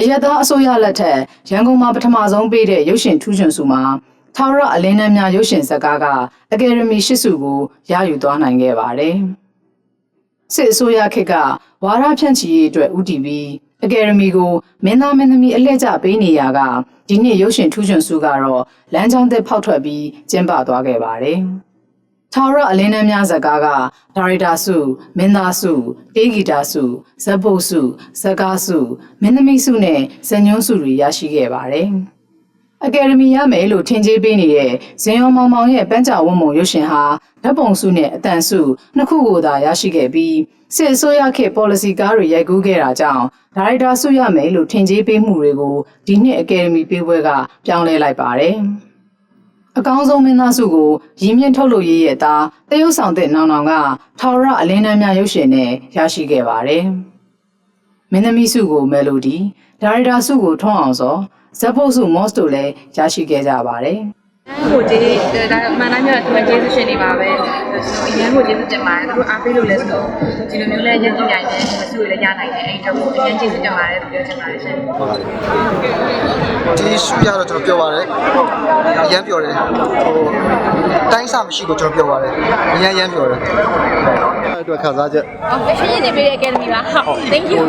အယက်သားအစိုးရလက်ထက်ရန်ကုန်မှာပထမဆုံးပေးတဲ့ရုပ်ရှင်ထူးချွန်ဆုမှာထာဝရအလင်းနှမ်းများရုပ်ရှင်ဇာတ်ကားကအကယ်ဒမီရှစ်ဆုကိုရယူသွားနိုင်ခဲ့ပါတယ်။စစ်အစိုးရခေတ်ကဝါရဖြန့်ချီရေးအတွက်ဦးတည်ပြီးအကယ်ဒမီကိုမင်းသားမင်းသမီးအလှည့်ကျပေးနေရကဒီနှစ်ရုပ်ရှင်ထူးချွန်ဆုကတော့လမ်းကြောင်းသစ်ဖောက်ထွက်ပြီးကျင်းပသွားခဲ့ပါတယ်။ ထာဝရအလင်းနှမ်းများဇာတ်ကားကဒါရိုက်တာစုမင်းသားစုတေးဂီတာစုဇက်ပုတ်စုဇက်ကားစုမင်းသမီးစုနဲ့ဇညွန်းစုတွေရရှိခဲ့ပါတယ်။အကယ်ဒမီရမယ်လို့ထင်ကြေးပေးနေတဲ့ဇင်ယောင်မောင်မောင်ရဲ့ပန်းချဝတ်မုံရုပ်ရှင်ဟာဓာတ်ပုံစုနဲ့အတန်စုနှစ်ခုကိုသာရရှိခဲ့ပြီးစစ်အစိုးရခေတ် policy ကားတွေရိုက်ကူးခဲ့တာကြောင့်ဒါရိုက်တာစုရမယ်လို့ထင်ကြေးပေးမှုတွေကိုဒီနှစ်အကယ်ဒမီပေးပွဲကပြောင်းလဲလိုက်ပါတယ်။ အကောင်းဆုံးမင်းသားစုကိုရည်မြင့်ထုတ်လို့ရေးရဲ့သားတရုတ်ဆောင်တဲ့နောင်နောင်ကထာဝရအလင်းနှမ်းများရုပ်ရှင်နဲ့ရရှိခဲ့ပါတယ်။မင်းသမီးစုကိုမယ်လိုဒီဒါရိုက်တာစုကိုထွန်းအောင်စောဇက်ဖို့စုမော့စ်တို့လည်းရရှိခဲ့ကြပါတယ်။ဟိုဒီဒါမှန်တိုင်းပြောတာဒီမှာကျေးဇူးရှင်တွေပါပဲကျွန်တော်အရင်ကကျေးဇူးတင်ပါတယ်သူတို့အားပေးလို့လဲဆိုတော့ဒီလိုမျိုးလဲရက်ကြည့်နိုင်တယ်မစုရလည်းရနိုင်တယ်အဲ့တော့အရင်ကျေးဇူးတင်ပါတယ်ပြောချင်ပါတယ်ရှင် ဒီရှူရတော့ကျွန်တော်ပြောပါတယ်အရမ်းပြောတယ်ဟိုတိုင်းစာမရှိကိုကျွန်တော်ပြောပါတယ်အရမ်းရမ်းပြောတယ်အတွက်ခါစားချက်ဟုတ်ကဲ့ရှင်ရည်နေပေးတဲ့ Academy ပါဟုတ် thank you